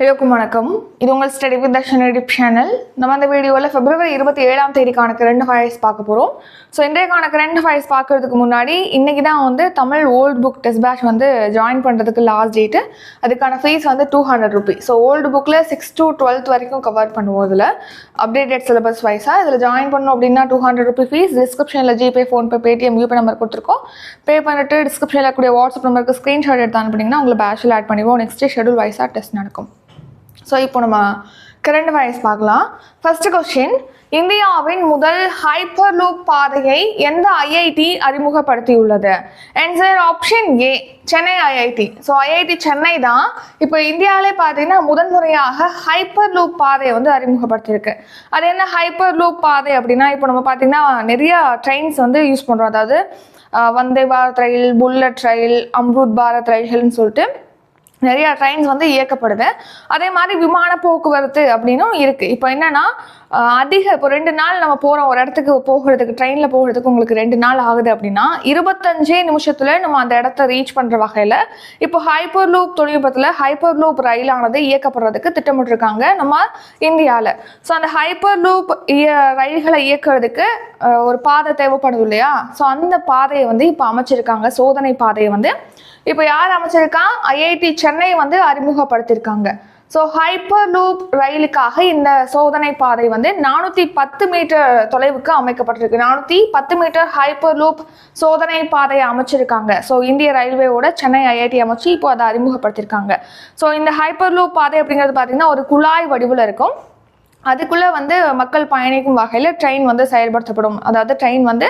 எல்லோருக்கும் வணக்கம். இது உங்கள் study with Darshan YouTube channel நம்ம அந்த வீடியோவில் பிப்ரவரி இருபத்தி ஏழாம் தேதிக்கான கரண்ட் ஃபயர்ஸ் பார்க்க போகிறோம் ஸோ இன்றைக்கான கரண்ட் ஃபயர்ஸ் பார்க்கறதுக்கு முன்னாடி இன்றைக்கி தான் வந்து Tamil old book test batch வந்து ஜாயின் பண்ணுறதுக்கு லாஸ்ட் டேட்டு அதுக்கான ஃபீஸ் வந்து two hundred rupee so old புக்கில் சிக்ஸ் டு டுவெல்த் வரைக்கும் கவர் பண்ணுவோம் இதில். அப்டேட்டட் சிலபஸ் வைஸாக இதில் ஜாயின் பண்ணோம் அப்படின்னா டூ ஹண்ட்ரட் ருபி ஃபீஸ் டிஸ்கிரிப்ஷனில் GPay PhonePe Paytm YouPay number கொடுத்துருக்கோம். பே பண்ணிட்டு டிஸ்கிரிப்ஷனில் இருக்கக்கூடிய வாட்ஸ்அப் நம்பருக்கு ஸ்க்ரீன்ஷாட் எடுத்து அனுப்புனீங்கன்னா உங்களை பேட்சில் ஆட் பண்ணிடுவோம். நெக்ஸ்ட் ஷெடியூல் வைஸாக டெஸ்ட் நடக்கும். ஸோ இப்போ நம்ம கரண்ட் வயஸ் பார்க்கலாம். ஃபர்ஸ்ட் கொஸ்டின் இந்தியாவின் முதல் ஹைப்பர் லூப் பாதையை எந்த ஐஐடி அறிமுகப்படுத்தியுள்ளது? Answer option A Chennai IIT so IIT Chennai தான். இப்போ இந்தியாவிலே பார்த்தீங்கன்னா முதன் முறையாக ஹைப்பர் லூப் பாதையை வந்து அறிமுகப்படுத்தியிருக்கு. அது என்ன ஹைப்பர் லூப் பாதை அப்படின்னா இப்போ நம்ம பார்த்தீங்கன்னா நிறைய ட்ரெயின்ஸ் வந்து யூஸ் பண்ணுறோம் அதாவது வந்தே பாரத் ரயில் புல்லட் ரயில் அம்ருத் பாரத் ரயில்கள்னு சொல்லிட்டு நிறையா ட்ரெயின்ஸ் வந்து இயக்கப்படுது. அதே மாதிரி விமான போக்குவரத்து அப்படின்னும் இருக்குது இப்போ என்னென்னா அதிக இப்போ ரெண்டு நாள் நம்ம போகிறோம் ஒரு இடத்துக்கு போகிறதுக்கு ட்ரெயினில் போகிறதுக்கு உங்களுக்கு ரெண்டு நாள் ஆகுது அப்படின்னா இருபத்தஞ்சே நிமிஷத்தில் நம்ம அந்த இடத்த ரீச் பண்ணுற வகையில் இப்போ ஹைப்பர் லூப் தொழில்நுட்பத்தில் ஹைப்பர் லூப் ரயிலானது இயக்கப்படுறதுக்கு திட்டமிட்டிருக்காங்க நம்ம இந்தியாவில் ஸோ அந்த ஹைப்பர் லூப் ரயில்களை இயக்கிறதுக்கு ஒரு பாதை தேவைப்படுது இல்லையா? ஸோ அந்த பாதையை வந்து இப்போ அமைச்சிருக்காங்க. சோதனை பாதையை வந்து இப்போ யார் அமைச்சிருக்கா? ஐஐடி சென்னை வந்து அறிமுகப்படுத்தியிருக்காங்க ஸோ ஹைப்பர் லூப் ரயிலுக்காக இந்த சோதனை பாதை வந்து நானூற்றி பத்து மீட்டர் தொலைவுக்கு அமைக்கப்பட்டிருக்கு. நானூற்றி பத்து மீட்டர் ஹைப்பர் லூப் சோதனை பாதையை அமைச்சிருக்காங்க. ஸோ இந்திய ரயில்வேவோட சென்னை ஐஐடி அமைச்சு இப்போ அதை அறிமுகப்படுத்தியிருக்காங்க ஸோ இந்த ஹைப்பர் லூப் பாதை அப்படிங்கிறது பார்த்தீங்கன்னா ஒரு குழாய் வடிவில் இருக்கும். அதுக்குள்ளே வந்து மக்கள் பயணிக்கும் வகையில் ட்ரெயின் வந்து செயல்படுத்தப்படும். அதாவது ட்ரெயின் வந்து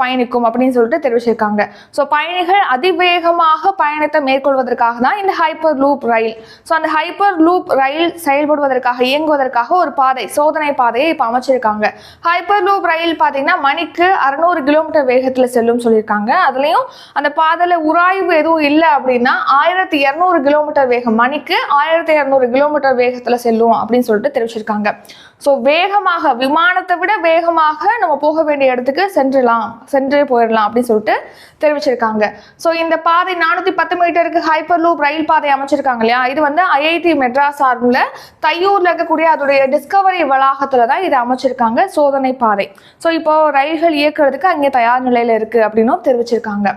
பயணிக்கும் அப்படின்னு சொல்லிட்டு தெரிவிச்சிருக்காங்க. ஸோ பயணிகள் அதிவேகமாக பயணத்தை மேற்கொள்வதற்காக தான் இந்த ஹைப்பர் லூப் ரயில் ஸோ அந்த ஹைப்பர் லூப் ரயில் செயல்படுவதற்காக இயங்குவதற்காக ஒரு பாதை சோதனை பாதையை இப்போ அமைச்சிருக்காங்க. ஹைப்பர் லூப் ரயில் பார்த்தீங்கன்னா மணிக்கு அறநூறு கிலோமீட்டர் வேகத்தில் செல்லும் சொல்லியிருக்காங்க. அதுலேயும் அந்த பாதையில் உராய்வு எதுவும் இல்லை அப்படின்னா ஆயிரத்தி இரநூறு கிலோமீட்டர் வேகம் மணிக்கு ஆயிரத்தி இரநூறு கிலோமீட்டர் வேகத்தில் செல்லும் அப்படின்னு சொல்லிட்டு தெரிவிச்சிருக்காங்க. சொல்லியிருக்காங்க. ஸோ வேகமாக விமானத்தை விட வேகமாக நம்ம போக வேண்டிய இடத்துக்கு சென்றுலாம் சென்றே போயிடலாம் அப்படின்னு சொல்லிட்டு தெரிவிச்சிருக்காங்க. ஸோ இந்த பாதை நானூற்றி பத்து மீட்டருக்கு ஹைப்பர் லூப் ரயில் பாதை அமைச்சிருக்காங்க இல்லையா? இது வந்து ஐஐடி மெட்ராஸ் சார்பில் தையூரில் இருக்கக்கூடிய அதோடைய டிஸ்கவரி வளாகத்தில் தான் இதை அமைச்சிருக்காங்க சோதனை பாதை. ஸோ இப்போ ரயில்கள் இயக்குறதுக்கு அங்கே தயார் நிலையில் இருக்குது அப்படின்னும் தெரிவிச்சிருக்காங்க.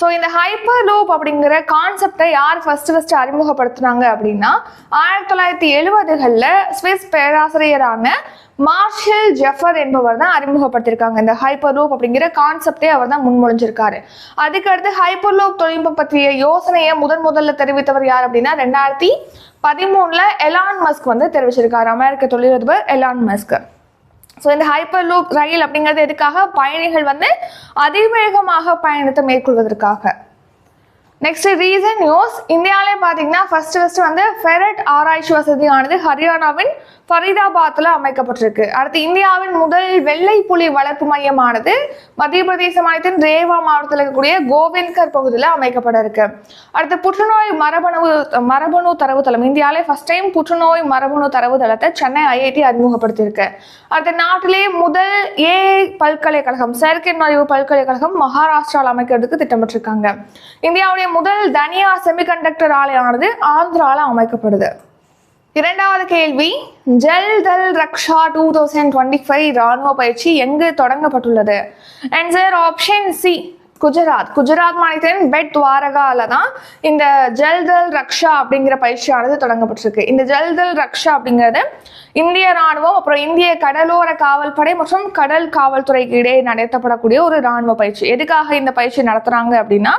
ஸோ இந்த ஹைப்பர் லூப் அப்படிங்கிற கான்செப்டை யார் ஃபஸ்ட்டு ஃபஸ்ட்டு அறிமுகப்படுத்தினாங்க அப்படின்னா ஆயிரத்தி தொள்ளாயிரத்தி எழுபதுகளில் ஸ்விஸ் பேரா பேராசிரியரான மார்ஷல் ஜெஃபர் என்பவர் தான் அறிமுகப்படுத்தியிருக்காங்க இந்த ஹைப்பர் லூப் அப்படிங்கிற கான்செப்டே அவர் தான் முன்மொழிஞ்சிருக்காரு. அதுக்கடுத்து ஹைப்பர் லூப் தொழில்நுட்பம் பற்றிய யோசனையை முதன் முதல்ல தெரிவித்தவர் யார் அப்படின்னா ரெண்டாயிரத்தி பதிமூணுல எலான் மஸ்க் வந்து தெரிவிச்சிருக்காரு. அமெரிக்க தொழிலதிபர் எலான் மஸ்க். ஸோ இந்த ஹைப்பர் லூப் ரயில் அப்படிங்கிறது எதுக்காக பயணிகள் வந்து அதிவேகமாக பயணத்தை மேற்கொள்வதற்காக? நெக்ஸ்ட் ரீசன்ட் நியூஸ் இந்தியாவிலே பார்த்தீங்கன்னா ஃபர்ஸ்ட் ஃபர்ஸ்ட் வந்து ஃபெரட் ஆராய்ச்சி வசதியானது ஹரியானாவின் ஃபரீதாபாத்தில் அமைக்கப்பட்டிருக்கு. அடுத்து இந்தியாவின் முதல் வெள்ளை புலி வளர்ப்பு மையமானது மத்திய பிரதேச மாநிலத்தின் ரேவா மாவட்டத்தில் இருக்கக்கூடிய கோவிந்த்கர் பகுதியில் அமைக்கப்பட இருக்கு அடுத்து புற்றுநோய் மரபணு மரபணு தரவுத்தளம் இந்தியாவிலே ஃபர்ஸ்ட் டைம் புற்றுநோய் மரபணு தரவுத்தளத்தை சென்னை ஐஐடி அறிமுகப்படுத்தியிருக்கு. அடுத்து நாட்டிலே முதல் ஏஐ பல்கலைக்கழகம் செயற்கை நுழைவு பல்கலைக்கழகம் மகாராஷ்டிராவில் அமைக்கிறதுக்கு திட்டமிட்டிருக்காங்க. இந்தியாவுடைய முதல் தனியார் செமிகண்டக்டர் ஆலையானது ஆந்திராவில் அமைக்கப்படுது. இரண்டாவது கேள்வி Jal Thal Raksha two thousand twenty five ராணுவ பயிற்சி எங்கு தொடங்கப்பட்டுள்ளது? Answer option C Gujarat. Gujarat மாநிலத்தின் பெட் துவாரகால தான் இந்த ஜல்தல் ரக்ஷா அப்படிங்கிற பயிற்சியானது தொடங்கப்பட்டிருக்கு. இந்த ஜல்தல் ரக்ஷா அப்படிங்கிறது இந்திய ராணுவம் அப்புறம் இந்திய கடலோர காவல்படை மற்றும் கடல் காவல்துறைக்கு இடையே நடத்தப்படக்கூடிய ஒரு ராணுவ பயிற்சி. எதுக்காக இந்த பயிற்சி நடத்துறாங்க அப்படின்னா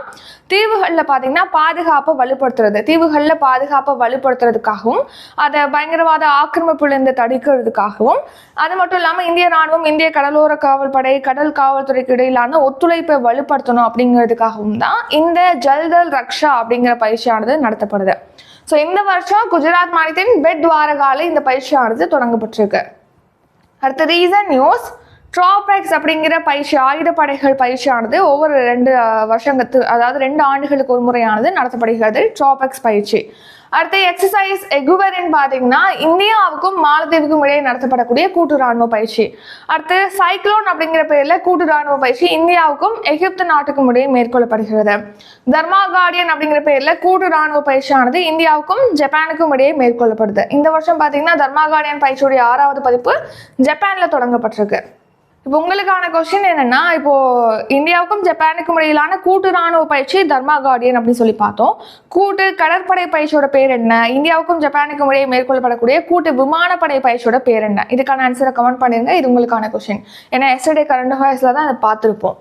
தீவுகளில் பார்த்தீங்கன்னா பாதுகாப்பை வலுப்படுத்துறது. தீவுகளில் பாதுகாப்பை வலுப்படுத்துறதுக்காகவும் அதை பயங்கரவாத ஆக்கிரமிப்புலேருந்து தடுக்கிறதுக்காகவும் அது மட்டும் இல்லாமல் இந்திய ராணுவம் இந்திய கடலோர காவல்படை கடல் காவல்துறைக்கு இடையிலான ஒத்துழைப்பை வலுப்படுத்தணும் அப்படிங்கிறதுக்காகவும் தான் இந்த ஜல்தல் ரக்ஷா அப்படிங்கிற பயிற்சியானது நடத்தப்படுது. ஸோ இந்த வருஷம் குஜராத் மாநிலத்தின் பெட் துவாரகால இந்த பயிற்சியானது தொடங்கப்பட்டிருக்கு. அடுத்த ரீசன் நியூஸ் ட்ராபேக்ஸ் அப்படிங்கிற பயிற்சி ஆயுதப்படைகள் பயிற்சியானது ஒவ்வொரு ரெண்டு வருஷங்கத்து அதாவது ரெண்டு ஆண்டுகளுக்கு ஒரு முறையானது நடத்தப்படுகிறது. ட்ராபேக்ஸ் பயிற்சி. அடுத்து எக்ஸசைஸ் எகுவரின் பார்த்தீங்கன்னா இந்தியாவுக்கும் மாலத்தீவுக்கும் இடையே நடத்தப்படக்கூடிய கூட்டு ராணுவ பயிற்சி. அடுத்து சைக்ளோன் அப்படிங்கிற பேரில் கூட்டு ராணுவ பயிற்சி இந்தியாவுக்கும் எகிப்து நாட்டுக்கும் இடையே மேற்கொள்ளப்படுகிறது. தர்மா கார்டியன் அப்படிங்கிற பேரில் கூட்டு ராணுவ பயிற்சியானது இந்தியாவுக்கும் ஜப்பானுக்கும் இடையே மேற்கொள்ளப்படுது. இந்த வருஷம் பார்த்தீங்கன்னா தர்மா கார்டியன் பயிற்சியுடைய ஆறாவது பதிப்பு ஜப்பானில் தொடங்கப்பட்டிருக்கு. இப்போ உங்களுக்கான கொஸ்டின் என்னென்னா இப்போது இந்தியாவுக்கும் ஜப்பானுக்கும் இடையிலான கூட்டு ராணுவ பயிற்சி தர்மா கார்டியன் அப்படின்னு சொல்லி பார்த்தோம். கூட்டு கடற்படை பயிற்சியோட பேர் என்ன? இந்தியாவுக்கும் ஜப்பானுக்கும் இடையே மேற்கொள்ளப்படக்கூடிய கூட்டு விமானப்படை பயிற்சியோட பேர் என்ன? இதுக்கான ஆன்சரை கமெண்ட் பண்ணிருங்க. இது உங்களுக்கான கொஸ்டின் ஏன்னா எஸ்டர்டே கரண்ட் அஃபேர்ஸில் தான் அதை பார்த்துருப்போம்.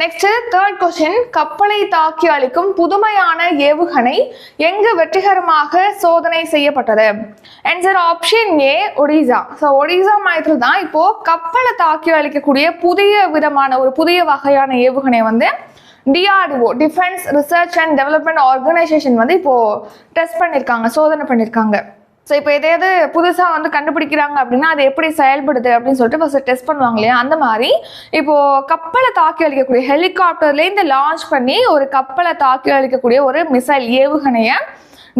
நெக்ஸ்ட் தேர்ட் கொஸ்டின் கப்பலை தாக்கி அளிக்கும் புதுமையான ஏவுகணை எங்கு வெற்றிகரமாக சோதனை செய்யப்பட்டது? Answer option A Odisha so Odisha மாநிலத்தில் தான் இப்போ கப்பலை தாக்கி அளிக்கக்கூடிய புதிய விதமான ஒரு புதிய வகையான ஏவுகணை வந்து DRDO defence research and development organisation வந்து இப்போ டெஸ்ட் பண்ணியிருக்காங்க சோதனை பண்ணியிருக்காங்க ஸோ இப்போ எதையாவது புதுசாக வந்து கண்டுபிடிக்கிறாங்க அப்படின்னா அது எப்படி செயல்படுது அப்படின்னு சொல்லிட்டு ஃபஸ்ட்டு டெஸ்ட் பண்ணுவாங்க இல்லையா? அந்த மாதிரி. இப்போது கப்பலை தாக்கி அளிக்கக்கூடிய ஹெலிகாப்டர்லேருந்து லான்ச் பண்ணி ஒரு கப்பலை தாக்கி அளிக்கக்கூடிய ஒரு மிசைல் ஏவுகணையை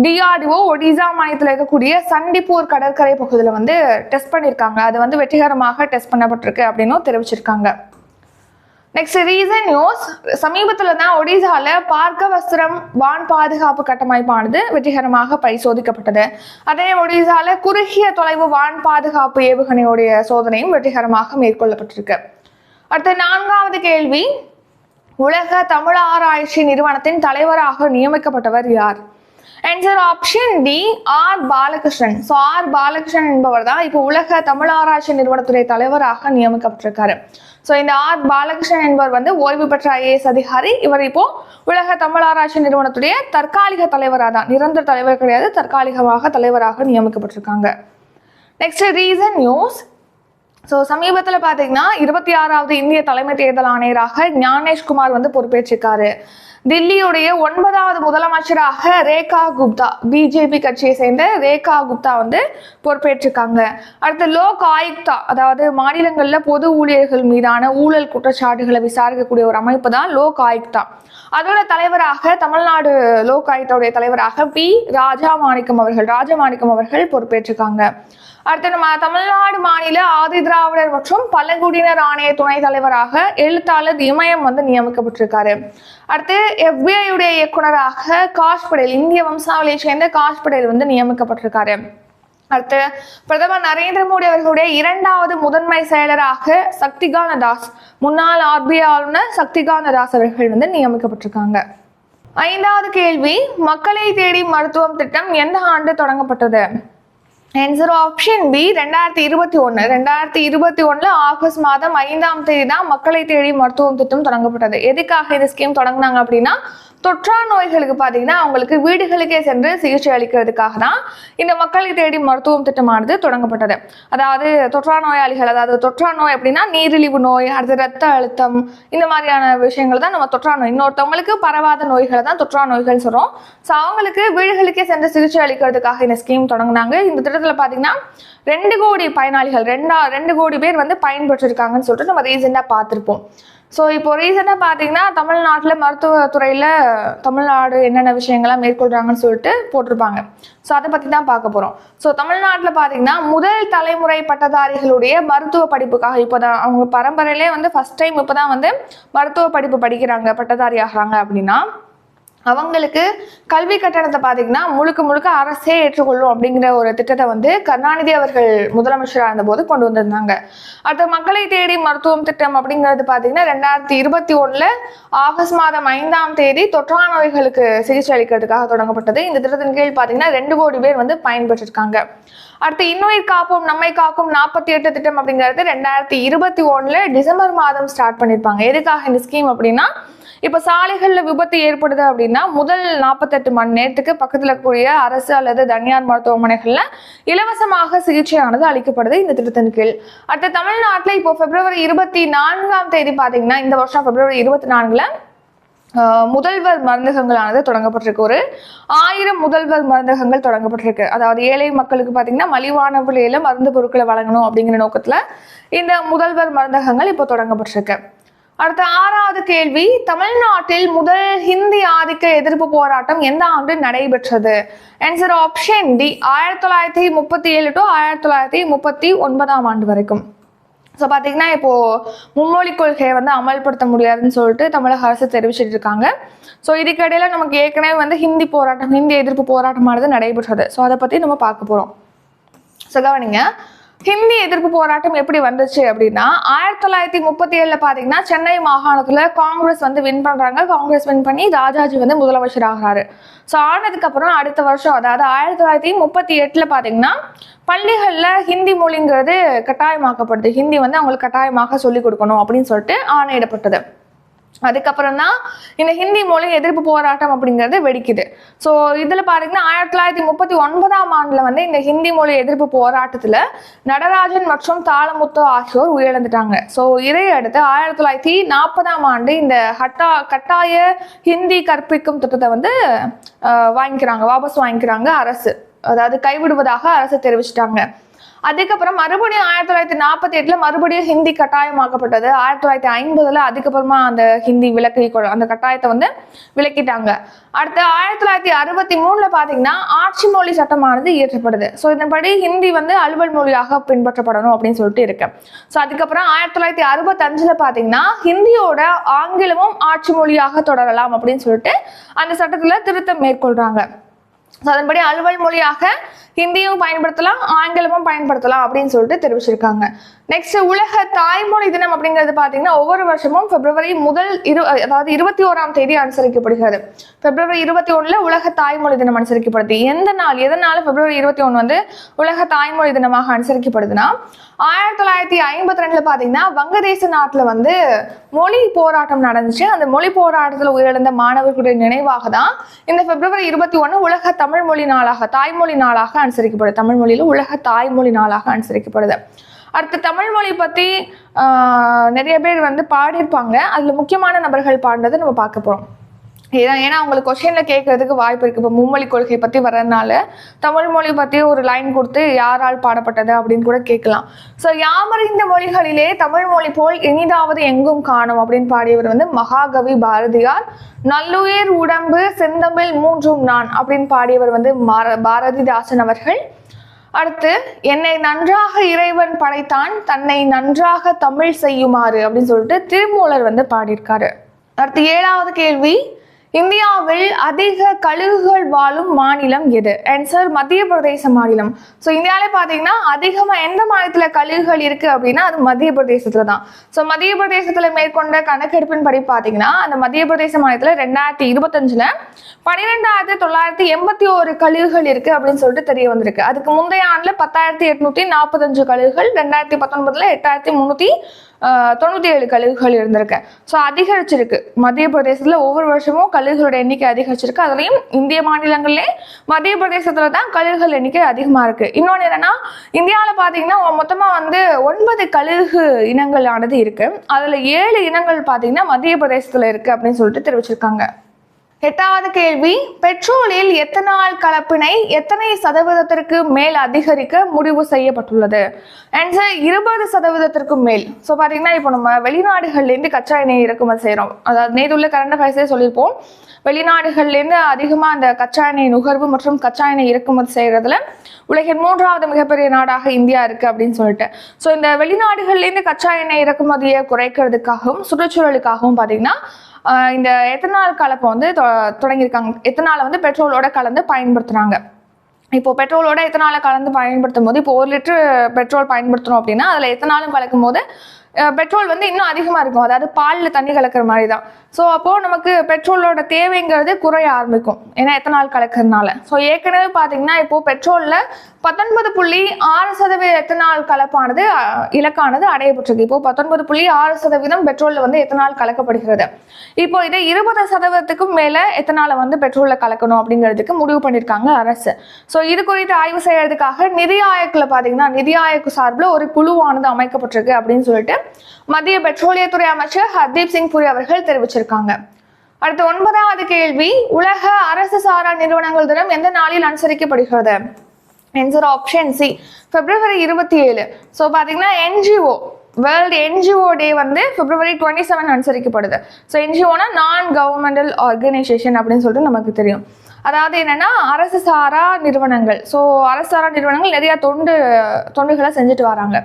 டிஆர்டிஓ ஒடிசா மாநிலத்தில் இருக்கக்கூடிய சண்டிப்பூர் கடற்கரை பகுதியில் வந்து டெஸ்ட் பண்ணியிருக்காங்க அது வந்து வெற்றிகரமாக டெஸ்ட் பண்ணப்பட்டிருக்கு அப்படின்னும் தெரிவிச்சிருக்காங்க. நெக்ஸ்ட் ரீசன் நியூஸ் சமீபத்தில் தான் ஒடிசாவில் பார்க்க வஸ்திரம் வான் பாதுகாப்பு கட்டமைப்பானது வெற்றிகரமாக பரிசோதிக்கப்பட்டது. அதே ஒடிசாவில் குறுகிய தொலைவு வான் பாதுகாப்பு ஏவுகணையுடைய சோதனையும் வெற்றிகரமாக மேற்கொள்ளப்பட்டிருக்கு. அடுத்த நான்காவது கேள்வி உலக தமிழ் ஆராய்ச்சி நிறுவனத்தின் தலைவராக நியமிக்கப்பட்டவர் யார்? Answer option D R Balakrishnan. So R Balakrishnan என்பவர் தான் இப்போ உலக தமிழ் ஆராய்ச்சி நிறுவனத்துடைய தலைவராக நியமிக்கப்பட்டிருக்காரு. ஸோ இந்த ஆர் பாலகிருஷ்ணன் என்பவர் வந்து ஓய்வு பெற்ற ஐஏஎஸ் அதிகாரி. இவர் இப்போ உலக தமிழ் ஆராய்ச்சி நிறுவனத்துடைய தற்காலிக தலைவராக தான். நிரந்தர தலைவர் கிடையாது தற்காலிகமாக தலைவராக நியமிக்கப்பட்டிருக்காங்க. நெக்ஸ்ட் ரீசன் நியூஸ் ஸோ சமீபத்தில் பார்த்தீங்கன்னா இருபத்தி ஆறாவது இந்திய தலைமை தேர்தல் ஆணையராக ஞானேஷ்குமார் வந்து பொறுப்பேற்றிருக்காரு. தில்லியுடைய ஒன்பதாவது முதலமைச்சராக ரேகா குப்தா பிஜேபி கட்சியை சேர்ந்த ரேகா குப்தா வந்து பொறுப்பேற்றிருக்காங்க. அடுத்து லோக் ஆயுக்தா அதாவது மாநிலங்களில் பொது ஊழியர்கள் மீதான ஊழல் குற்றச்சாட்டுகளை விசாரிக்கக்கூடிய ஒரு அமைப்பு தான் லோக் ஆயுக்தா. அதோட தலைவராக தமிழ்நாடு லோக் ஆயுக்தாவுடைய தலைவராக பி. ராஜா மாணிக்கம் அவர்கள் ராஜமாணிக்கம் அவர்கள் பொறுப்பேற்றிருக்காங்க. அடுத்து நம்ம தமிழ்நாடு மாநில ஆதி திராவிடர் மற்றும் பழங்குடியினர் ஆணைய துணைத் தலைவராக எழுத்தாளர் இமயம் வந்து நியமிக்கப்பட்டிருக்காரு. அடுத்து FBI இயக்குனராக காஷ் படேல் இந்திய வம்சாவளியை சேர்ந்த காஷ் படேல் வந்து நியமிக்கப்பட்டிருக்காரு. அடுத்து பிரதமர் நரேந்திர மோடி அவர்களுடைய இரண்டாவது முதன்மை செயலராக சக்திகாந்த தாஸ் முன்னாள் ஆர்பிஐ ஆளுநர் சக்திகாந்த தாஸ் அவர்கள் வந்து நியமிக்கப்பட்டிருக்காங்க. ஐந்தாவது கேள்வி மக்களை தேடி மருத்துவம் திட்டம் எந்த ஆண்டு தொடங்கப்பட்டது? ஆன்சர் ஆப்ஷன் பி ரெண்டாயிரத்தி இருபத்தி ஒன்று ரெண்டாயிரத்தி இருபத்தி ஒன்றில் ஆகஸ்ட் மாதம் ஐந்தாம் தேதி தான் மக்களை தேடி மருத்துவம் திட்டம் தொடங்கப்பட்டது. எதுக்காக இந்த ஸ்கீம் தொடங்கினாங்க அப்படின்னா தொற்றா நோய்களுக்கு பார்த்தீங்கன்னா அவங்களுக்கு வீடுகளுக்கே சென்று சிகிச்சை அளிக்கிறதுக்காக தான் இந்த மக்களை தேடி மருத்துவம் திட்டமானது தொடங்கப்பட்டது. அதாவது தொற்றா நோயாளிகள் அதாவது தொற்றா நோய் அப்படின்னா நீரிழிவு நோய் அடுத்து ரத்த அழுத்தம் இந்த மாதிரியான விஷயங்கள் தான் நம்ம தொற்றா நோய் இன்னொருத்தவங்களுக்கு பரவாத நோய்களை தான் தொற்றா நோய்கள் சொல்கிறோம் ஸோ அவங்களுக்கு வீடுகளுக்கே சென்று சிகிச்சை அளிக்கிறதுக்காக இந்த ஸ்கீம் தொடங்கினாங்க. இந்த திட்டத்தில் பார்த்தீங்கன்னா ரெண்டு கோடி பயனாளிகள் ரெண்டா ரெண்டு கோடி பேர் வந்து பயன்பெற்றிருக்காங்கன்னு சொல்லிட்டு நம்ம ரீசெண்டாக பார்த்துருப்போம். ஸோ இப்போ ரீசெண்டாக பார்த்தீங்கன்னா தமிழ்நாட்டில் மருத்துவத்துறையில் தமிழ்நாடு என்னென்ன விஷயங்கள்லாம் மேற்கொள்கிறாங்கன்னு சொல்லிட்டு போட்டிருப்பாங்க. ஸோ அதை பற்றி தான் பார்க்க போகிறோம் ஸோ தமிழ்நாட்டில் பார்த்தீங்கன்னா முதல் தலைமுறை பட்டதாரிகளுடைய மருத்துவ படிப்புக்காக இப்போ தான் அவங்க பரம்பரையிலே வந்து ஃபஸ்ட் டைம் இப்போ தான் வந்து மருத்துவ படிப்பு படிக்கிறாங்க பட்டதாரி ஆகிறாங்க அப்படின்னா அவங்களுக்கு கல்வி கட்டணத்தை பார்த்தீங்கன்னா முழுக்க முழுக்க அரசே ஏற்றுக்கொள்ளும் அப்படிங்கிற ஒரு திட்டத்தை வந்து கருணாநிதி அவர்கள் முதலமைச்சராக இருந்தபோது கொண்டு வந்திருந்தாங்க. அடுத்த மக்களை தேடி மருத்துவம் திட்டம் அப்படிங்கிறது பார்த்தீங்கன்னா ரெண்டாயிரத்தி இருபத்தி ஒன்றில் ஆகஸ்ட் மாதம் ஐந்தாம் தேதி தொற்றா நோய்களுக்கு சிகிச்சை அளிக்கிறதுக்காக தொடங்கப்பட்டது. இந்த திட்டத்தின் கீழ் பார்த்தீங்கன்னா ரெண்டு கோடி பேர் வந்து பயன்பெற்றிருக்காங்க. அடுத்து இன்னுயிர் காப்போம் நம்மை காக்கும் நாற்பத்தி எட்டு திட்டம் அப்படிங்கிறது ரெண்டாயிரத்தி இருபத்தி ஒன்றில் டிசம்பர் மாதம் ஸ்டார்ட் பண்ணியிருப்பாங்க எதுக்காக இந்த ஸ்கீம் அப்படின்னா இப்போ சாலைகளில் விபத்து ஏற்படுது அப்படின்னா முதல் நாற்பத்தெட்டு மணி நேரத்துக்கு பக்கத்தில் கூடிய அரசு அல்லது தனியார் மருத்துவமனைகளில் இலவசமாக சிகிச்சையானது அளிக்கப்படுது இந்த திட்டத்தின் கீழ். அடுத்த தமிழ்நாட்டில் இப்போ பிப்ரவரி இருபத்தி நான்காம் தேதி பார்த்தீங்கன்னா இந்த வருஷம் பிப்ரவரி இருபத்தி நான்குல முதல்வர் மருந்தகங்களானது தொடங்கப்பட்டிருக்கு. ஒரு ஆயிரம் முதல்வர் மருந்தகங்கள் தொடங்கப்பட்டிருக்கு. அதாவது ஏழை மக்களுக்கு பார்த்தீங்கன்னா மலிவான விலையில மருந்து பொருட்களை வழங்கணும் அப்படிங்கிற நோக்கத்தில் இந்த முதல்வர் மருந்தகங்கள் இப்போ தொடங்கப்பட்டிருக்கு. அடுத்த ஆறாவது கேள்வி தமிழ்நாட்டில் முதல் ஹிந்தி ஆதிக்க எதிர்ப்பு போராட்டம் எந்த ஆண்டு நடைபெற்றது? ஆன்சர் ஆப்ஷன் டி ஆயிரத்தி தொள்ளாயிரத்தி முப்பத்தி ஏழு டு ஆயிரத்தி தொள்ளாயிரத்தி முப்பத்தி ஒன்பதாம் ஆண்டு வரைக்கும். ஸோ பார்த்தீங்கன்னா இப்போது மும்மொழி கொள்கையை வந்து அமல்படுத்த முடியாதுன்னு சொல்லிட்டு தமிழக அரசு தெரிவிச்சிட்டு இருக்காங்க ஸோ இதுக்கடையில் நமக்கு ஏற்கனவே வந்து ஹிந்தி போராட்டம் ஹிந்தி எதிர்ப்பு போராட்டமானது நடைபெற்றது. ஸோ அதை பற்றி நம்ம பார்க்க போகிறோம் ஸோ கவனிங்க. ஹிந்தி எதிர்ப்பு போராட்டம் எப்படி வந்துச்சு அப்படின்னா ஆயிரத்தி தொள்ளாயிரத்தி முப்பத்தி ஏழுல பாத்தீங்கன்னா சென்னை மாகாணத்துல காங்கிரஸ் வந்து வின் பண்றாங்க. காங்கிரஸ் வின் பண்ணி ராஜாஜி வந்து முதலமைச்சர் ஆகிறாரு. ஸோ ஆனதுக்கு அப்புறம் அடுத்த வருஷம் அதாவது ஆயிரத்தி தொள்ளாயிரத்தி முப்பத்தி எட்டுல பாத்தீங்கன்னா பள்ளிகள்ல ஹிந்தி மொழிங்கிறது கட்டாயமாக்கப்படுது. ஹிந்தி வந்து அவங்களுக்கு கட்டாயமாக சொல்லிக் கொடுக்கணும் அப்படின்னு சொல்லிட்டு ஆணையிடப்பட்டது. அதுக்கப்புறம் தான் இந்த ஹிந்தி மொழி எதிர்ப்பு போராட்டம் அப்படிங்கிறது வெடிக்குது. ஸோ இதில் பார்த்தீங்கன்னா ஆயிரத்தி தொள்ளாயிரத்தி முப்பத்தி ஒன்பதாம் ஆண்டில் வந்து இந்த ஹிந்தி மொழி எதிர்ப்பு போராட்டத்தில் நடராஜன் மற்றும் தாளமுத்து ஆகியோர் உயிரிழந்துட்டாங்க. ஸோ இதை அடுத்து ஆயிரத்தி தொள்ளாயிரத்தி நாற்பதாம் ஆண்டு இந்த ஹட்டா கட்டாய ஹிந்தி கற்பிக்கும் திட்டத்தை வந்து வாங்கிக்கிறாங்க வாபஸ் வாங்கிக்கிறாங்க அரசு. அதாவது கைவிடுவதாக அரசு தெரிவிச்சிட்டாங்க. அதுக்கப்புறம் மறுபடியும் ஆயிரத்தி தொள்ளாயிரத்தி நாற்பத்தி எட்டுல மறுபடியும் ஹிந்தி கட்டாயமாக்கப்பட்டது. ஆயிரத்தி தொள்ளாயிரத்தி ஐம்பதுல அதுக்கப்புறமா அந்த ஹிந்தி விலக்கி அந்த கட்டாயத்தை வந்து விலக்கிட்டாங்க அடுத்து ஆயிரத்தி தொள்ளாயிரத்தி அறுபத்தி மூணுல பாத்தீங்கன்னா ஆட்சி மொழி சட்டமானது இயற்றப்படுது. ஸோ இதன்படி ஹிந்தி வந்து அலுவல் மொழியாக பின்பற்றப்படணும் அப்படின்னு சொல்லிட்டு இருக்கு. ஸோ அதுக்கப்புறம் ஆயிரத்தி தொள்ளாயிரத்தி அறுபத்தஞ்சுல பாத்தீங்கன்னா ஹிந்தியோட ஆங்கிலமும் ஆட்சி மொழியாக தொடரலாம் அப்படின்னு சொல்லிட்டு அந்த சட்டத்துல திருத்தம் மேற்கொள்றாங்க. ஸோ அதன்படி அலுவல் மொழியாக ஹிந்தியும் பயன்படுத்தலாம் ஆங்கிலமும் பயன்படுத்தலாம் அப்படின்னு சொல்லிட்டு தெரிவிச்சிருக்காங்க. நெக்ஸ்ட் உலக தாய்மொழி தினம் அப்படிங்கிறது பார்த்தீங்கன்னா ஒவ்வொரு வருஷமும் பிப்ரவரி முதல் இரு அதாவது இருபத்தி ஓராம் தேதி அனுசரிக்கப்படுகிறது. பிப்ரவரி இருபத்தி ஒன்றில் உலக தாய்மொழி தினம் அனுசரிக்கப்படுது. எந்த நாள் எதனால பிப்ரவரி இருபத்தி ஒன்று வந்து உலக தாய்மொழி தினமாக அனுசரிக்கப்படுதுன்னா ஆயிரத்தி தொள்ளாயிரத்தி ஐம்பத்தி ரெண்டில் பார்த்தீங்கன்னா வங்கதேச நாட்டில் வந்து மொழி போராட்டம் நடந்துச்சு. அந்த மொழி போராட்டத்தில் உயிரிழந்த மாணவர்களுடைய நினைவாக தான் இந்த பிப்ரவரி இருபத்தி ஒன்று உலக தமிழ் மொழி நாளாக தாய்மொழி நாளாக அனுசரிக்கப்படுது. தமிழ் மொழியில் உலக தாய்மொழி நாளாக அனுசரிக்கப்படுது. அடுத்து தமிழ் மொழி பற்றி நிறைய பேர் வந்து பாடியிருப்பாங்க. அதில் முக்கியமான நபர்கள் பாடினதை நம்ம பார்க்க போகிறோம் ஏன்னா ஏன்னா உங்களுக்கு கொஸ்டின்ல கேட்கறதுக்கு வாய்ப்பு இருக்குது இப்போ மும்மொழி கொள்கை பற்றி வர்றதுனால தமிழ் மொழி பற்றி ஒரு லைன் கொடுத்து யாரால் பாடப்பட்டது அப்படின்னு கூட கேட்கலாம். ஸோ யாமறிந்த மொழிகளிலே தமிழ் மொழி போல் இனிதாவது எங்கும் காணும் அப்படின்னு பாடியவர் வந்து மகாகவி பாரதியார். நல்லுயிர் உடம்பு செந்தமிழ் மூன்றும் நான் அப்படின்னு பாடியவர் வந்து மார பாரதிதாசன் அவர்கள். அடுத்து என்னை நன்றாக இறைவன் படைத்தான் தன்னை நன்றாக தமிழ் செய்யுமாறு அப்படின்னு சொல்லிட்டு திருமூலர் வந்து பாடியிருக்காரு. அடுத்து ஏழாவது கேள்வி இந்தியாவில் அதிக கழுகுகள் வாழும் மாநிலம் எது? ஆன்சர் மத்திய பிரதேச மாநிலம். ஸோ இந்தியாவிலே பார்த்தீங்கன்னா அதிகமாக எந்த மாநிலத்தில் கழுகுகள் இருக்குது அப்படின்னா அது மத்திய பிரதேசத்தில் தான். ஸோ மத்திய பிரதேசத்தில் மேற்கொண்ட கணக்கெடுப்பின் படி பார்த்தீங்கன்னா அந்த மத்திய பிரதேச மாநிலத்தில் ரெண்டாயிரத்தி இருபத்தஞ்சில் பன்னிரெண்டாயிரத்தி தொள்ளாயிரத்தி எண்பத்தி ஒரு கழுகுகள் இருக்குது அப்படின்னு சொல்லிட்டு தெரிய வந்திருக்கு. அதுக்கு முந்தைய ஆண்டில் பத்தாயிரத்தி எட்நூற்றி நாற்பத்தஞ்சு கழுகுகள் ரெண்டாயிரத்தி பத்தொன்பதில் எட்டாயிரத்தி முந்நூற்றி தொண்ணூற்றி ஏழு கழுகுகள் இருந்திருக்கு. ஸோ அதிகரிச்சிருக்கு. மத்திய பிரதேசத்தில் ஒவ்வொரு வருஷமும் கழுகுகளோட எண்ணிக்கை அதிகரிச்சிருக்கு. அதுலேயும் இந்திய மாநிலங்களிலே மத்திய பிரதேசத்தில் தான் கழுகுகள் எண்ணிக்கை அதிகமாக இருக்குது இன்னொன்று என்னென்னா இந்தியாவில் பார்த்தீங்கன்னா மொத்தமாக வந்து ஒன்பது கழுகு இனங்களானது இருக்குது அதில் ஏழு இனங்கள் பார்த்தீங்கன்னா மத்திய பிரதேசத்தில் இருக்குது அப்படின்னு சொல்லிட்டு தெரிவிச்சிருக்காங்க. எட்டாவது கேள்வி பெட்ரோலில் எத்தனால் கலப்பினை எத்தனை சதவீதத்திற்கு மேல் அதிகரிக்க முடிவு செய்யப்பட்டுள்ளது? ஆன்சர் இருபது சதவீதத்திற்கும் மேல். ஸோ பார்த்தீங்கன்னா இப்போ நம்ம வெளிநாடுகள்லேருந்து கச்சா எண்ணெய் இறக்குமதி செய்கிறோம் அதாவது நேதுள்ள கரண்ட் அஃபேர்ஸே சொல்லியிருப்போம். வெளிநாடுகள்லேருந்து அதிகமாக அந்த கச்சா எண்ணெய் நுகர்வு மற்றும் கச்சா எண்ணெய் இறக்குமதி செய்கிறதுல உலகின் மூன்றாவது மிகப்பெரிய நாடாக இந்தியா இருக்குது அப்படின்னு சொல்லிட்டு. ஸோ இந்த வெளிநாடுகள்லேருந்து கச்சா எண்ணெய் இறக்குமதியை குறைக்கிறதுக்காகவும் சுற்றுச்சூழலுக்காகவும் பார்த்தீங்கன்னா இந்த எத்தனால் கலப்பை வந்து தொ- தொடங்கியிருக்காங்க. எத்தனாலை வந்து பெட்ரோலோட கலந்து பயன்படுத்துகிறாங்க இப்போ பெட்ரோலோட எத்தனாலை கலந்து பயன்படுத்தும் போது இப்போ ஒரு லிட்டர் பெட்ரோல் பயன்படுத்துகிறோம் அப்படின்னா அதில் எத்தனாலும் கலக்கும் போது பெட்ரோல் வந்து இன்னும் அதிகமாக இருக்கும். அதாவது பாலில் தண்ணி கலக்கிற மாதிரி தான் ஸோ அப்போது நமக்கு பெட்ரோலோட தேவைங்கிறது குறைய ஆரம்பிக்கும். ஏன்னா எத்தனால் கலக்கிறதுனால. ஸோ ஏற்கனவே பார்த்தீங்கன்னா இப்போது பெட்ரோலில் பத்தொன்பது புள்ளி ஆறு சதவீத எத்தனால் கலப்பானது இலக்கானது அடையப்பட்டிருக்கு இப்போது பத்தொன்பது புள்ளி ஆறு சதவீதம் பெட்ரோலில் வந்து எத்தனால் கலக்கப்படுகிறது. இப்போ இதை இருபது சதவீதத்துக்கும் மேலே எத்தனாலை வந்து பெட்ரோலில் கலக்கணும் அப்படிங்கிறதுக்கு முடிவு பண்ணியிருக்காங்க அரசு. ஸோ இது குறித்து ஆய்வு செய்யறதுக்காக நிதி ஆயோக்கில் பார்த்தீங்கன்னா நிதி ஆயோக் சார்பில் ஒரு குழுவானது அமைக்கப்பட்டிருக்கு அப்படின்னு சொல்லிட்டு மத்திய பெட்ரோலியத்துறை அமைச்சர் ஹர்தீப் சிங் புரி அவர்கள் தெரிவிச்சிருக்காங்க. அடுத்து ஒன்பதாவது கேள்வி உலக அரசு சாரா நிறுவனங்கள் தினம் எந்த நாளில் அனுசரிக்கப்படுகிறது? ஆன்சர் ஆப்ஷன் சி பிப்ரவரி இருபத்தி ஏழு. ஸோ பார்த்தீங்கன்னா என்ஜிஓ வேர்ல்டு என்ஜிஓ டே வந்து பிப்ரவரி டுவெண்ட்டி செவன் அனுசரிக்கப்படுது ஸோ என்ஜிஓனா நான் கவர்மெண்டல் ஆர்கனைசேஷன் அப்படின்னு சொல்லிட்டு நமக்கு தெரியும். அதாவது என்னன்னா அரசு சாரா நிறுவனங்கள். ஸோ அரசு சாரா நிறுவனங்கள் நிறையா தொண்டு தொண்டுகளை செஞ்சுட்டு வராங்க.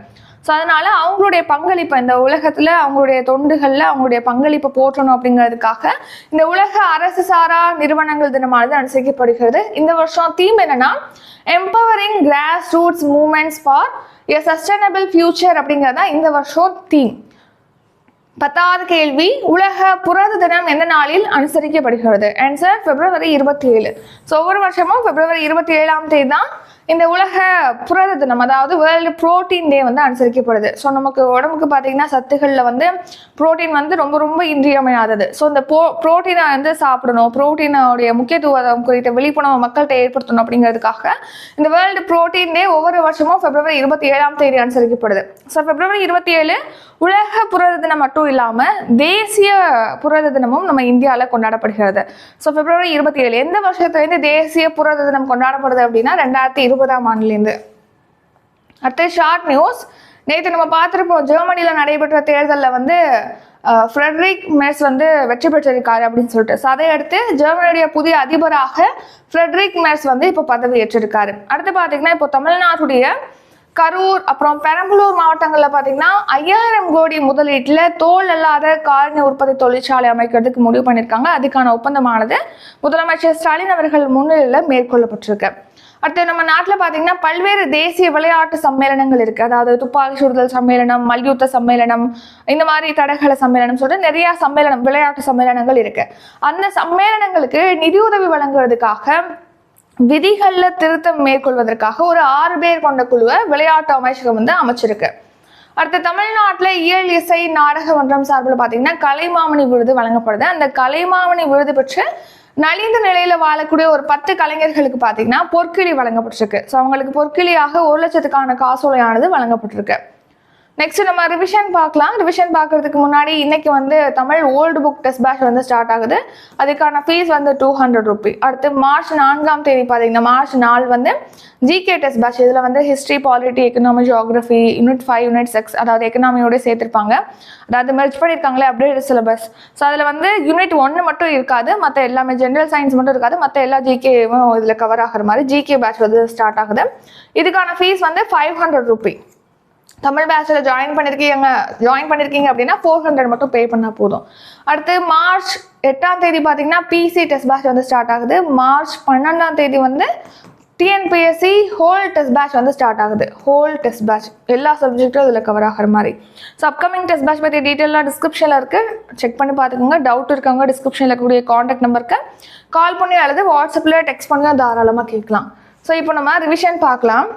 ஸோ அதனால அவங்களுடைய பங்களிப்பை இந்த உலகத்தில் அவங்களுடைய தொண்டுகளில் அவங்களுடைய பங்களிப்பை போற்றணும் அப்படிங்கிறதுக்காக இந்த உலக அரசு சாரா நிறுவனங்கள் தினமானது அனுசரிக்கப்படுகிறது. இந்த வருஷம் தீம் என்னன்னா empowering grass roots movements for a sustainable future அப்படிங்கிறது தான் இந்த வருஷம் தீம் பத்தாவது கேள்வி உலக புரத தினம் எந்த நாளில் அனுசரிக்கப்படுகிறது? ஆன்சர் பிப்ரவரி இருபத்தி ஏழு ஸோ ஒவ்வொரு வருஷமும் பிப்ரவரி இருபத்தி ஏழாம் தேதி தான் இந்த உலக புரத தினம் அதாவது வேர்ல்டு புரோட்டீன் டே வந்து அனுசரிக்கப்படுது. ஸோ நமக்கு உடம்புக்கு பார்த்தீங்கன்னா சத்துக்களில் வந்து புரோட்டீன் வந்து ரொம்ப ரொம்ப இன்றியமையாதது. ஸோ இந்த போ புரோட்டீனை வந்து சாப்பிடணும். புரோட்டீனோடைய முக்கியத்துவம் குறித்த விழிப்புணர்வு மக்கள்கிட்ட ஏற்படுத்தணும் அப்படிங்கிறதுக்காக இந்த வேர்ல்டு புரோட்டீன் டே ஒவ்வொரு வருஷமும் பிப்ரவரி இருபத்தி ஏழாம் தேதி அனுசரிக்கப்படுது. ஸோ பிப்ரவரி இருபத்தி ஏழு உலக புரத தினம் மட்டும் இல்லாமல் தேசிய புரத தினமும் நம்ம இந்தியாவில் கொண்டாடப்படுகிறது. ஸோ பிப்ரவரி இருபத்தி ஏழு எந்த வருஷத்துலேருந்து தேசிய புரத தினம் கொண்டாடப்படுது அப்படின்னா ரெண்டாயிரத்தி இருபதாம் ஆண்டுலேருந்து. அடுத்து ஷார்ட் நியூஸ் நேற்று நம்ம பார்த்துருப்போம் ஜெர்மனியில் நடைபெற்ற தேர்தலில் வந்து ஃப்ரெட்ரிக் மெர்ஸ் வந்து வெற்றி பெற்றிருக்காரு அப்படின்னு சொல்லிட்டு. ஸோ அதை அடுத்து ஜெர்மனியுடைய புதிய அதிபராக ஃப்ரெட்ரிக் மெர்ஸ் வந்து இப்போ பதவி ஏற்றிருக்காரு அடுத்து பார்த்தீங்கன்னா இப்போ தமிழ்நாட்டுடைய கரூர் அப்புறம் பெரம்பலூர் மாவட்டங்களில் பார்த்தீங்கன்னா ஐயாயிரம் கோடி முதலீட்டில் தோல் அல்லாத காலனி உற்பத்தி தொழிற்சாலை அமைக்கிறதுக்கு முடிவு பண்ணியிருக்காங்க. அதுக்கான ஒப்பந்தமானது முதலமைச்சர் ஸ்டாலின் அவர்கள் முன்னிலையில் மேற்கொள்ளப்பட்டிருக்கு. அடுத்து நம்ம நாட்டில் பார்த்தீங்கன்னா பல்வேறு தேசிய விளையாட்டு சம்மேளனங்கள் இருக்குது அதாவது துப்பாக்கி சுடுதல் சம்மேளனம் மல்யுத்த சம்மேளனம் இந்த மாதிரி தடகள சம்மேளனம் சொல்லிட்டு நிறைய சம்மேளனம் விளையாட்டு சம்மேளனங்கள் இருக்குது அந்த சம்மேளனங்களுக்கு நிதியுதவி வழங்குறதுக்காக விதிகளில் திருத்தம் மேற்கொள்வதற்காக ஒரு ஆறு பேர் கொண்ட குழுவை விளையாட்டு அமைச்சகம் வந்து அமைச்சிருக்கு. அடுத்து தமிழ்நாட்டில் இயல் இசை நாடக மன்றம் சார்பில் பார்த்தீங்கன்னா கலைமாமணி விருது வழங்கப்படுது. அந்த கலைமாமணி விருது பெற்று நலிந்த நிலையில வாழக்கூடிய ஒரு பத்து கலைஞர்களுக்கு பார்த்தீங்கன்னா பொற்கிளி வழங்கப்பட்டிருக்கு. ஸோ அவங்களுக்கு பொற்கிளியாக ஒரு லட்சத்துக்கான காசோலையானது வழங்கப்பட்டிருக்கு. நெக்ஸ்ட் நம்ம ரிவிஷன் பார்க்கலாம். ரிவிஷன் பார்க்கறதுக்கு முன்னாடி இன்னைக்கு வந்து Tamil old book test batch வந்து ஸ்டார்ட் ஆகுது. அதுக்கான ஃபீஸ் வந்து டூ ஹண்ட்ரட் ருபி அடுத்து மார்ச் நான்காம் தேதி பார்த்தீங்கன்னா மார்ச் நாள் வந்து ஜிகே டெஸ்ட் பேட்ச் இதில் வந்து history polity economy geography unit five unit six அதாவது எக்கனாமியோட சேர்த்திருப்பாங்க. அதாவது மெர்ச் பண்ணியிருக்காங்களே அப்டேட் சிலபஸ் ஸோ அதில் வந்து யூனிட் ஒன்று மட்டும் இருக்காது. மற்ற எல்லாமே ஜென்ரல் சயின்ஸ் மட்டும் இருக்காது. மற்ற எல்லா ஜிகேவும் இதில் கவர் ஆகிற மாதிரி ஜிகே பேட்ச் வந்து ஸ்டார்ட் ஆகுது. இதுக்கான ஃபீஸ் வந்து ஃபைவ் ஹண்ட்ரட் ருபி தமிழ் பேட்சில் ஜாயின் பண்ணியிருக்கீங்க ஜாயின் பண்ணியிருக்கீங்க அப்படின்னா ஃபோர் ஹண்ட்ரட் மட்டும் பே பண்ணால் போதும். அடுத்து மார்ச் எட்டாம் தேதி பார்த்தீங்கன்னா பிசி டெஸ்ட் பேட்ச் வந்து ஸ்டார்ட் ஆகுது. மார்ச் பன்னெண்டாம் தேதி வந்து டிஎன்பிஎஸ்சி ஹோல் டெஸ்ட் பேட்ச் வந்து ஸ்டார்ட் ஆகுது. ஹோல் டெஸ்ட் பேட்ச் எல்லா சப்ஜெக்ட்டும் இதில் கவர் ஆகிற மாதிரி. ஸோ அப்கமிங் டெஸ்ட் பேட்ச் பற்றி டீட்டெயிலாக டிஸ்கிரிப்ஷனில் இருக்குது செக் பண்ணி பார்த்துக்கோங்க. டவுட் இருக்கவங்க டிஸ்கிரிப்ஷனில் இருக்கக்கூடிய காண்டாக்ட் நம்பருக்கு கால் பண்ணி அல்லது வாட்ஸ்அப்பில் டெக்ஸ்ட் பண்ணியோ தாராளமாக கேட்கலாம். ஸோ இப்போ நம்ம ரிவிஷன் பார்க்கலாம்.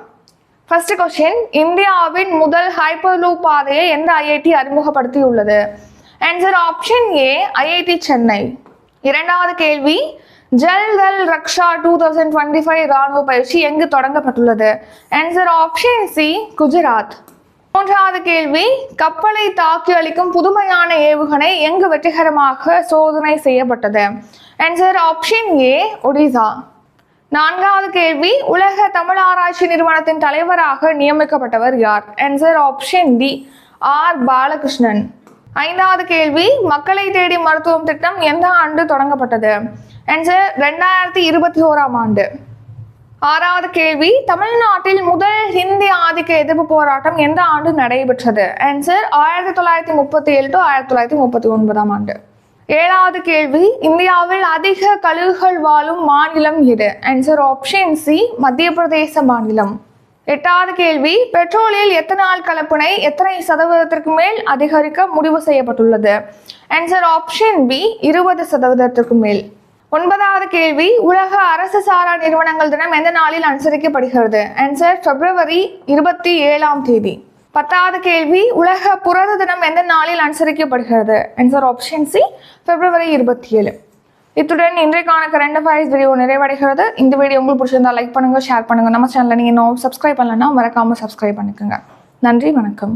ஃபர்ஸ்ட் கொஸ்டின் இந்தியாவின் முதல் ஹைப்பர்லூப் பாதையை எந்த ஐஐடி அறிமுகப்படுத்தியுள்ளது? Answer option A IIT Chennai இரண்டாவது கேள்வி. Jal Thal Raksha two thousand twenty five ராணுவ பயிற்சி எங்கு தொடங்கப்பட்டுள்ளது? ஆன்சர் ஆப்ஷன் சி குஜராத் மூன்றாவது கேள்வி. கப்பலை தாக்கி அளிக்கும் புதுமையான ஏவுகணை எங்கு வெற்றிகரமாக சோதனை செய்யப்பட்டது? ஆன்சர் ஆப்ஷன் ஏ ஒடிசா நான்காவது கேள்வி உலக தமிழ் ஆராய்ச்சி நிறுவனத்தின் தலைவராக நியமிக்கப்பட்டவர் யார்? Answer option D R. Balakrishnan. ஐந்தாவது கேள்வி மக்களை தேடி மருத்துவம் திட்டம் எந்த ஆண்டு தொடங்கப்பட்டது? ஆன்சர் ரெண்டாயிரத்தி இருபத்தி ஓராம் ஆண்டு. ஆறாவது கேள்வி தமிழ்நாட்டில் முதல் ஹிந்தி ஆதிக்க எதிர்ப்பு போராட்டம் எந்த ஆண்டு நடைபெற்றது? ஆன்சர் ஆயிரத்தி தொள்ளாயிரத்தி முப்பத்தி ஏழு டு ஆயிரத்தி தொள்ளாயிரத்தி முப்பத்தி ஒன்பதாம் ஆண்டு. ஏழாவது கேள்வி இந்தியாவில் அதிக கழுகுகள் வாழும் மாநிலம் எது? ஆன்சர் ஆப்ஷன் சி மத்திய பிரதேச மாநிலம். எட்டாவது கேள்வி பெட்ரோலில் எத்தனால் கலப்பினை எத்தனை சதவீதத்திற்கு மேல் அதிகரிக்க முடிவு செய்யப்பட்டுள்ளது? ஆன்சர் ஆப்ஷன் பி இருபது சதவீதத்திற்கு மேல். ஒன்பதாவது கேள்வி உலக அரசு சாரா நிறுவனங்கள் தினம் எந்த நாளில் அனுசரிக்கப்படுகிறது? ஆன்சர் பிப்ரவரி இருபத்தி ஏழாம் தேதி. பத்தாவது கேள்வி உலக புரத தினம் எந்த நாளில் அனுசரிக்கப்படுகிறது? ஆன்சர் ஆப்ஷன் சி பிப்ரவரி இருபத்தி ஏழு இத்துடன் இன்றைக்கான கரண்ட் அஃபேர்ஸ் வீடியோ நிறைவடைகிறது. இந்த வீடியோ உங்களுக்கு பிடிச்சிருந்தா லைக் பண்ணுங்கள் ஷேர் பண்ணுங்க. நம்ம சேனலில் நீங்கள் இன்னும் சப்ஸ்கிரைப் பண்ணலன்னா மறக்காமல் சப்ஸ்கிரைப் பண்ணிக்கோங்க. நன்றி வணக்கம்.